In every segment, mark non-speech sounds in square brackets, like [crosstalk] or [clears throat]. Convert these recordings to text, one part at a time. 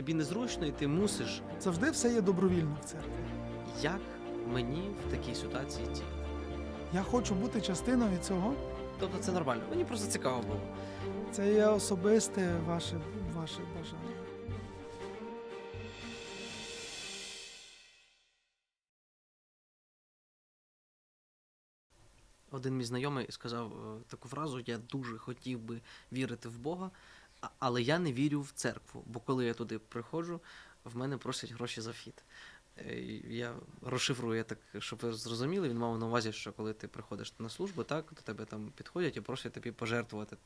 тобі незручно, і ти мусиш. Завжди все є добровільно в церкві. Як мені в такій ситуації діяти? Я хочу бути частиною цього. Тобто це нормально. Мені просто цікаво було. Це є особисте ваше, ваше бажання. Один мій знайомий сказав е, таку фразу: я дуже хотів би вірити в Бога, але я не вірю в церкву. Бо коли я туди приходжу, в мене просять гроші за вхід. Е, Я розшифрую я так, щоб ви зрозуміли. Він мав на увазі, що коли ти приходиш на службу, так до тебе там підходять і просять тобі пожертвувати.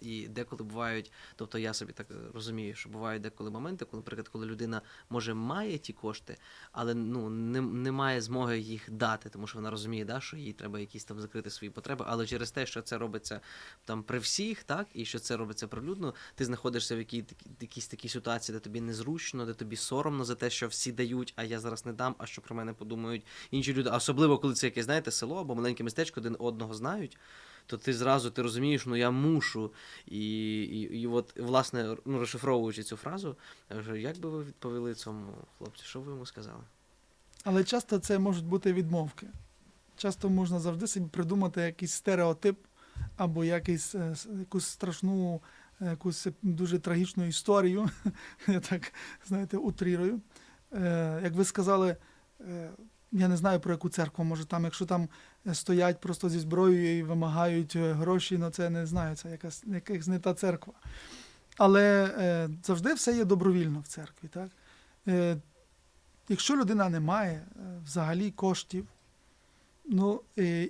І деколи бувають, тобто я собі так розумію, що бувають деколи моменти, коли, наприклад, коли людина може має ті кошти, але ну не, не має змоги їх дати, тому що вона розуміє, да, що їй треба якісь там закрити свої потреби. Але через те, що це робиться там при всіх, так, і що це робиться прилюдно, ти знаходишся в якій, якійсь такій ситуації, де тобі незручно, де тобі соромно за те, що всі дають, а я зараз не дам, а що про мене подумають інші люди. А особливо, коли це якесь, знаєте, село або маленьке містечко, один одного знають. То ти зразу ти розумієш, ну я мушу. І, і, і от, власне, ну, розшифровуючи цю фразу, я кажу, як би ви відповіли цьому хлопцю? Що ви йому сказали? Але часто це можуть бути відмовки. Часто можна завжди собі придумати якийсь стереотип або якийсь, е, якусь страшну, е, якусь дуже трагічну історію. [laughs] Я так, знаєте, утрірую. Е, Як ви сказали, е, я не знаю про яку церкву, може там, якщо там стоять просто зі зброєю і вимагають е, гроші, ну це не знаю, це якась, якась не та церква. Але завжди все є добровільно в церкві. Так? Якщо людина не має взагалі коштів, ну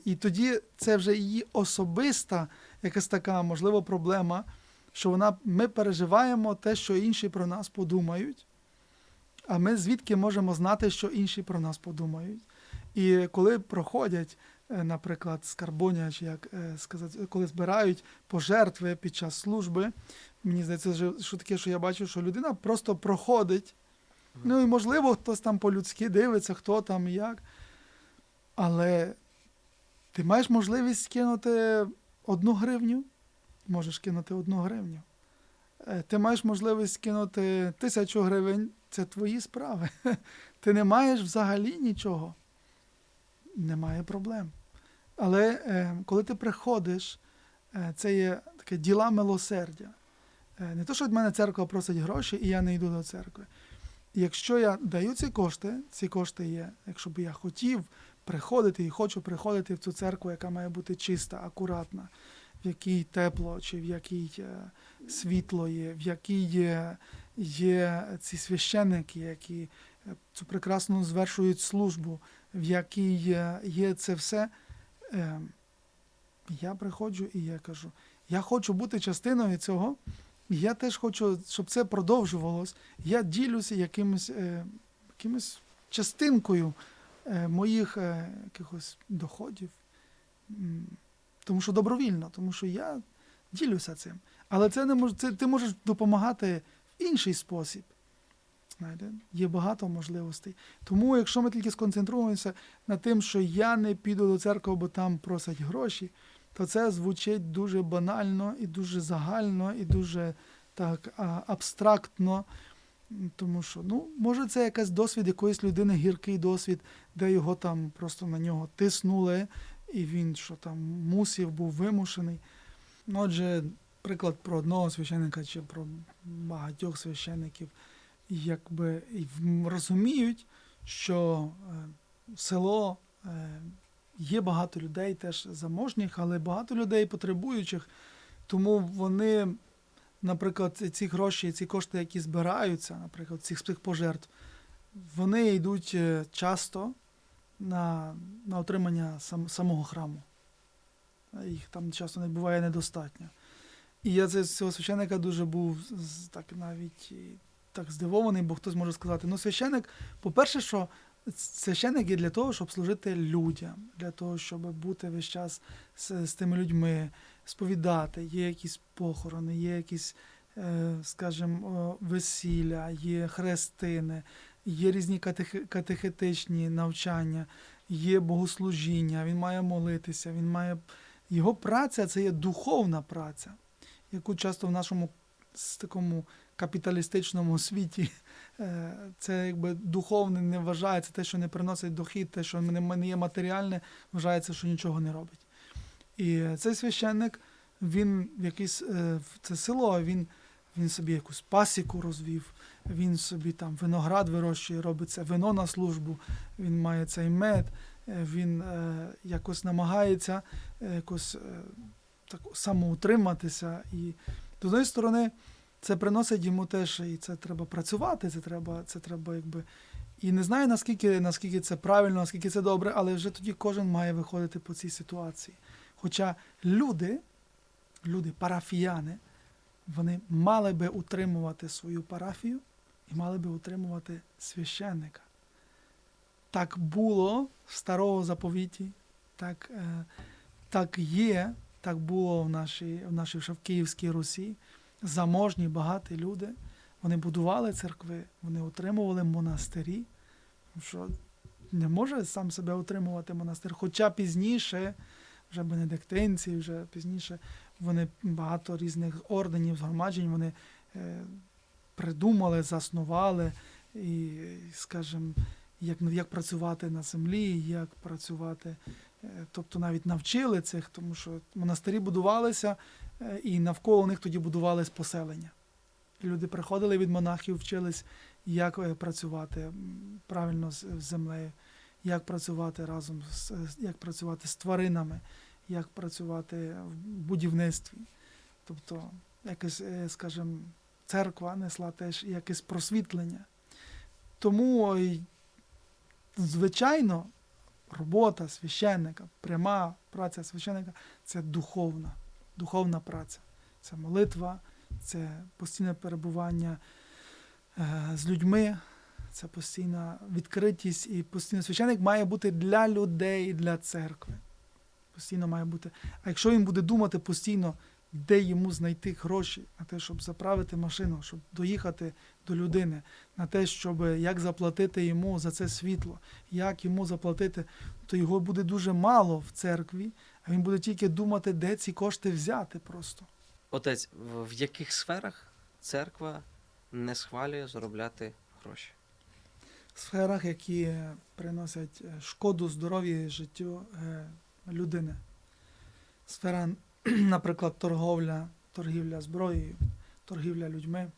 і тоді це вже її особиста якась така, можливо, проблема, що вона, ми переживаємо те, що інші про нас подумають, а ми звідки можемо знати, що інші про нас подумають. І коли проходять, е, наприклад, скарбоня, чи як е, сказати, коли збирають пожертви під час служби, мені здається, що- таке, що я бачу, що людина просто проходить. Ну і можливо, хтось там по-людськи дивиться, хто там і як. Але ти маєш можливість кинути одну гривню, можеш кинути одну гривню. Е, Ти маєш можливість кинути тисячу гривень, це твої справи. [laughs] Ти не маєш взагалі нічого. Немає проблем. Але е, коли ти приходиш, е, це є таке діла милосердя. Е, не то, що від мене церква просить гроші, і я не йду до церкви. Якщо я даю ці кошти, ці кошти є, якщо б я хотів приходити і хочу приходити в цю церкву, яка має бути чиста, акуратна, в якій тепло, чи в якій е, світло є, в якій є, є ці священники, які е, цю прекрасно звершують службу, в якій є, це все. Е, я приходжу і я кажу, я хочу бути частиною цього. Я теж хочу, щоб це продовжувалось. Я ділюся якимось, е, якимось частинкою е, моїх якихось доходів. Тому що добровільно, тому що я ділюся цим. Але це не мож, це, ти можеш допомагати інший спосіб. Знаєте, є багато можливостей. Тому, якщо ми тільки сконцентруємося на тим, що я не піду до церкви, бо там просять гроші, то це звучить дуже банально і дуже загально, і дуже так абстрактно. Тому що, ну, може, це якийсь досвід якоїсь людини, гіркий досвід, де його там просто на нього тиснули, і він що там мусів, був вимушений. Ну, Отже, приклад про одного священника чи про багатьох священиків, якби розуміють, що е, село е, є багато людей теж заможніх, але багато людей потребуючих. Тому вони, наприклад, ці- ці гроші, ці кошти, які збираються, наприклад, цих цих пожертв, вони йдуть е, часто на, на отримання сам, самого храму. Їх там часто не буває недостатньо. І я це- цього священника дуже був так навіть так здивований, бо хтось може сказати, ну священик, по-перше, що священик є для того, щоб служити людям, для того, щоб бути весь час з, з тими людьми, сповідати, є якісь похорони, є якісь, е, скажімо, весілля, є хрестини, є різні катех- катехетичні навчання, є богослужіння, він має молитися, він має. Його праця це є духовна праця, яку часто в нашому такому капіталістичному світі е, це якби духовне не вважається те, що не приносить дохід, те, що не є матеріальне, вважається, що нічого не робить. І цей священник, він в якесь е, це село, він, він собі якусь пасіку розвів, він собі там виноград вирощує, робить це вино на службу, він має цей мед, е, він якось намагається якось так самоутриматися. І з однієї сторони, це приносить йому теж, і це треба працювати, це треба, це треба якби. І не знаю, наскільки, наскільки це правильно, наскільки це добре, але вже тоді кожен має виходити по цій ситуації. Хоча люди, люди, парафіяни, вони мали би утримувати свою парафію і мали би утримувати священника. Так було в старому заповіті, так, е, так є, так було в нашій, в нашій Київській Русі. Заможні, багаті люди. Вони будували церкви, вони утримували монастирі. Що не може сам себе утримувати монастир. Хоча пізніше, вже бенедиктинці, вже пізніше вони багато різних орденів, згромаджень вони е, придумали, заснували і, скажімо, як, як працювати на землі, як працювати, тобто навіть навчили цих, тому що монастирі будувалися, е, і навколо них тоді будувались поселення. Люди приходили від монахів, вчились, як е, працювати правильно з землею, як працювати разом з як працювати з тваринами, як працювати в будівництві. Тобто, якось, е, скажімо, церква несла теж якесь просвітлення. Тому, звичайно, робота священника, пряма праця священника це духовна, духовна праця. Це молитва, це постійне перебування е, з людьми, це постійна відкритість і постійно священник має бути для людей, для церкви. Постійно має бути. А якщо він буде думати постійно, де йому знайти гроші на те, щоб заправити машину, щоб доїхати до людини, на те, щоб як заплатити йому за це світло, як йому заплатити, то його буде дуже мало в церкві, а він буде тільки думати, де ці кошти взяти просто. Отець, в яких сферах церква не схвалює заробляти гроші? В сферах, які е, приносять е, шкоду здоров'ю і життю е, людини. Сфера, [clears throat] наприклад, торговля, торгівля зброєю, торгівля людьми,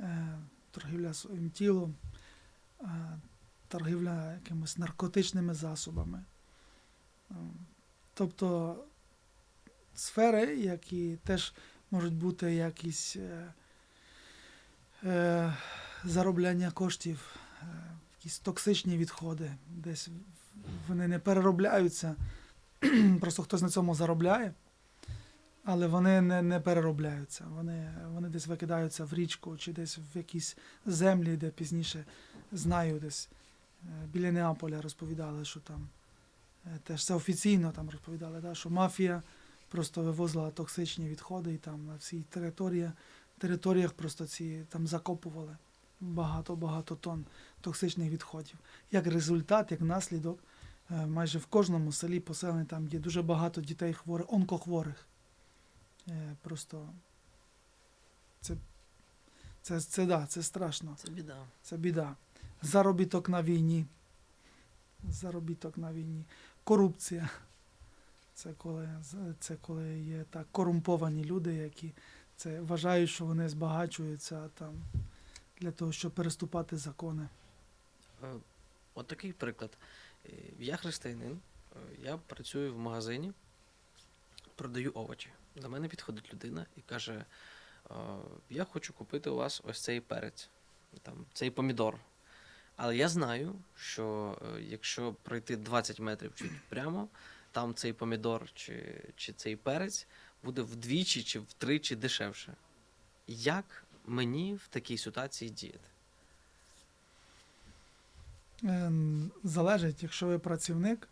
е, торгівля своїм тілом, е, торгівля якимись наркотичними засобами. Е, Тобто сфери, які теж можуть бути якісь заробляння коштів, якісь токсичні відходи, десь вони не переробляються. [clears throat] Просто хтось на цьому заробляє, але вони не, не переробляються. Вони, вони десь викидаються в річку чи десь в якісь землі, де пізніше знаю, десь е, біля Неаполя розповідали, що там е, теж це офіційно там розповідали, да, що мафія просто вивозила токсичні відходи і там на всій території, територіях просто ці там закопували багато-багато тонн токсичних відходів. Як результат, як наслідок, е, майже в кожному селі поселені там є дуже багато дітей хворих, онкохворих. Е, Просто це, це, це, да, це страшно. Це біда. Це біда. Заробіток на війні. Заробіток на війні. Корупція. Це коли, це коли є так корумповані люди, які це вважають, що вони збагачуються там для того, щоб переступати закони. Е, От такий приклад. Е, Я християнин, я працюю в магазині, продаю овочі. До мене підходить людина і каже: е, Я хочу купити у вас ось цей перець, там, цей помідор. Але я знаю, що е, якщо пройти 20 метрів чуть прямо, там цей помідор чи, чи цей перець буде вдвічі чи втричі дешевше. Як мені в такій ситуації діяти? Ем, Залежить, якщо ви працівник,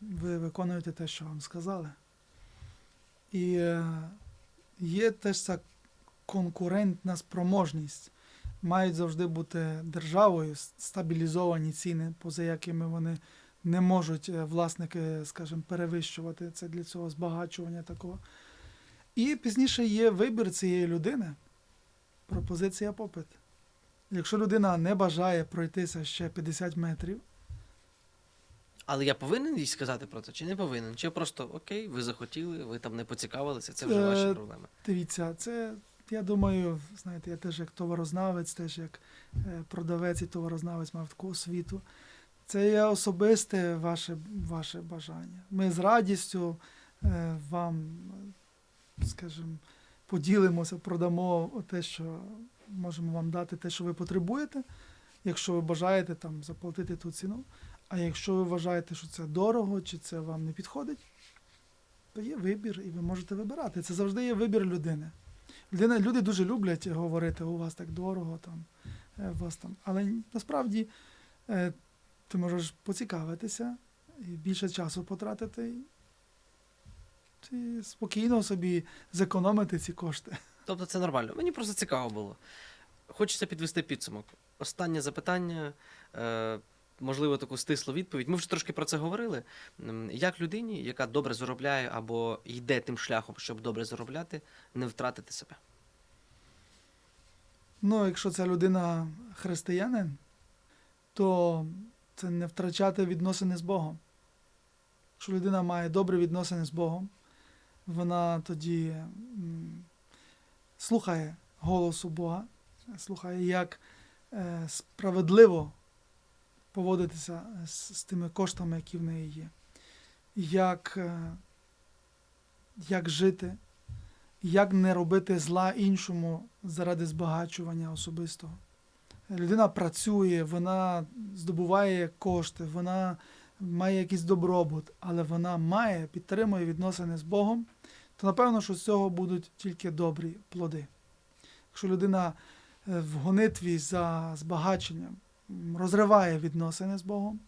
ви виконуєте те, що вам сказали. І е, є теж ця конкурентна спроможність. Мають завжди бути державою стабілізовані ціни, поза якими вони не можуть е, власники, скажімо, перевищувати це для цього збагачування такого. І пізніше є вибір цієї людини. Пропозиція попит. Якщо людина не бажає пройтися ще 50 метрів, Але я повинен їй сказати про це, чи не повинен? Чи просто окей, ви захотіли, ви там не поцікавилися, це вже Е, ваші проблеми. Дивіться, це, я думаю, знаєте, я теж як товарознавець, теж як е, продавець і товарознавець мав таку освіту. Це є особисте ваше, ваше бажання. Ми з радістю е, вам, скажімо, поділимося, продамо те, що можемо вам дати, те, що ви потребуєте, якщо ви бажаєте там заплатити ту ціну. А якщо ви вважаєте, що це дорого чи це вам не підходить, то є вибір, і ви можете вибирати. Це завжди є вибір людини. Людина, люди дуже люблять говорити, у вас так дорого, там, е, у вас там. Але насправді е, ти можеш поцікавитися і більше часу потратити. І спокійно собі зекономити ці кошти. Тобто це нормально. Мені просто цікаво було. Хочеться підвести підсумок. Останнє запитання, е, можливо, таку стислу відповідь. Ми вже трошки про це говорили. Як людині, яка добре заробляє або йде тим шляхом, щоб добре заробляти, не втратити себе? Ну, якщо ця людина християнин, то це не втрачати відносини з Богом. Якщо людина має добрі відносини з Богом, вона тоді слухає голосу Бога, слухає, як е, справедливо поводитися з, з тими коштами, які в неї є, як, е, як жити, як не робити зла іншому заради збагачування особистого. Людина працює, вона здобуває кошти, вона має якийсь добробут, але вона має, підтримує відносини з Богом, то напевно, що з цього будуть тільки добрі плоди. Якщо людина е, в гонитві за збагаченням розриває відносини з Богом,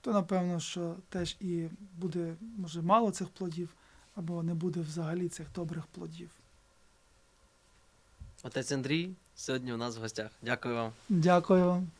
то напевно, що теж і буде, може, мало цих плодів, або не буде взагалі цих добрих плодів. Отець Андрій сьогодні у нас в гостях. Дякую вам. Дякую вам.